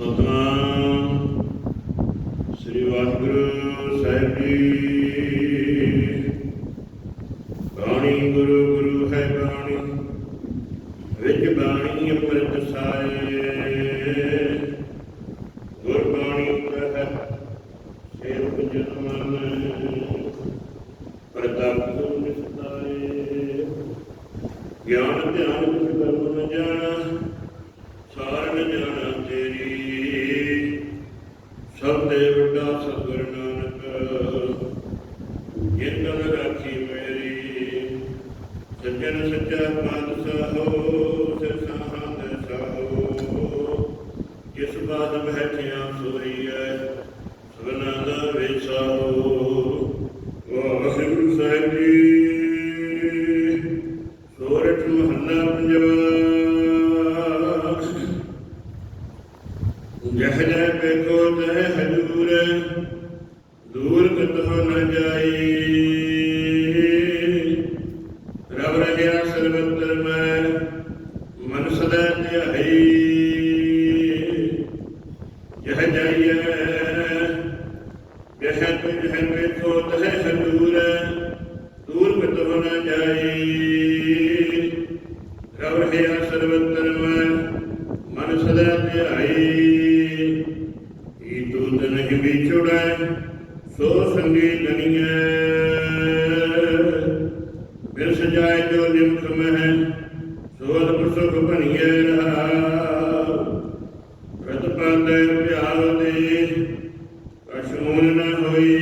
ਸਤਨਾਮ। ਸ੍ਰੀ ਵਾਹਿਗੁਰੂ ਸਾਹਿਬ ਜੀ। ਬਾਣੀ ਗੁਰੂ ਗੁਰੂ ਹੈ ਬਾਣੀ। ਵਿੱਚ ਬਾਣੀ ਅੰਮ੍ਰਿਤ ਸਾਏ ਗੁਰ ਬਾਣੀ ਕਹੈ ਸੇਵ ਜਨ ਪ੍ਰਤਾਪ ਗੁਰੂ ਨਿਸਤਾਏ। ਗਿਆਨ ਧਿਆਨ ਕਿਛ ਕਰਮ ਨ ਜਾਣਾ ਦੇ ਵੱਡਾ ਸਤਿਗੁਰ ਨਾਨਕ, ਜਿਨ ਕਲ ਰਾਖੀ ਮੇਰੀ, ਸੱਜਣ ਸੱਚਾ ਪਾਤਸ਼ਾਹੋ ਸਿਰਸਾਹੰਦ ਸਾਹੋ, ਜਿਸ ਬਾਦ ਬਹਿਠਿਆ ਸੋਈਐ ਜਹ ਜੈ ਵੇਖੋ ਤਹ ਹਜੂਰ, ਦੂਰ ਕਤਹੁ ਨ ਜਾਈ। ਰਬ ਰਹਿਆ ਸਰਬਤਰ ਮੈਂ, ਮਨ ਸਦਾ ਧਿਆਈ। ਜਹ ਜਾਈਐ ਜਹ ਤੁਝ ਹੈ ਵੇਖੋ ਤਹ ਹਜੂਰ, ਦੂਰ ਕਤਹੁ ਨ ਜਾਈ। ਰਬ ਰਹਿਆ ਸਰਬਤਰ ਮੈਂ, ਮਨ ਸਦਾ ਧਿਆਈ। ਈ ਤੂਤ ਨਹੀਂ ਵਿਛੜੈ ਸੋ ਸੰਗੀ ਗਣੀਐ ਬਿਨ ਸਜਾਏ ਜੋ ਨਿਮਖ ਮਹਿ ਸੋਧ ਪੁਸੁਖ ਬਣੀਐ ਰਹਾਉ ਰਤ ਪਾਦੇ ਪਿਆਰ ਦੇ ਅਸ਼ਮੂਨ ਨ ਹੋਈ।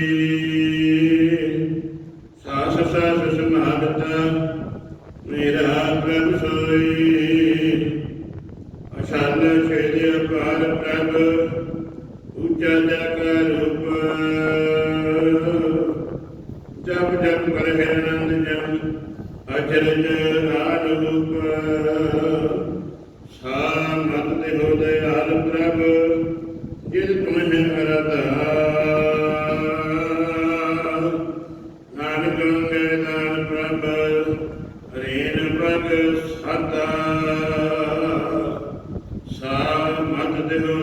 ਸਾਸ ਸਾਸ ਸਮਾਗਤਾ ਮੇਰਾ ਪ੍ਰਭ ਸੋਈ। ਅਸ਼ਾਨ ਛੇਦੇ ਅਪਾਰ ਪ੍ਰਭ ਉੱਚਾ ਕਰੂਪ ਜਪ ਜਪ ਕਰ ਹੈ ਆਨੰਦ ਜਮ ਅਚਰਜ ਰਾਜ ਰੂਪ। ਮਤ ਤੇ ਹੋ ਦਇਆਲ ਪ੍ਰਭ ਜਿਤ ਤੁਮਹਿ ਅਰਦਾ ਨਾਨਕ ਅੰਗੇ ਦਾਨ ਪ੍ਰਭ, ਰੇਨ ਪ੍ਰਭ ਸਤਾ। ਸਾ ਮਤ ਦੇ ਹੋ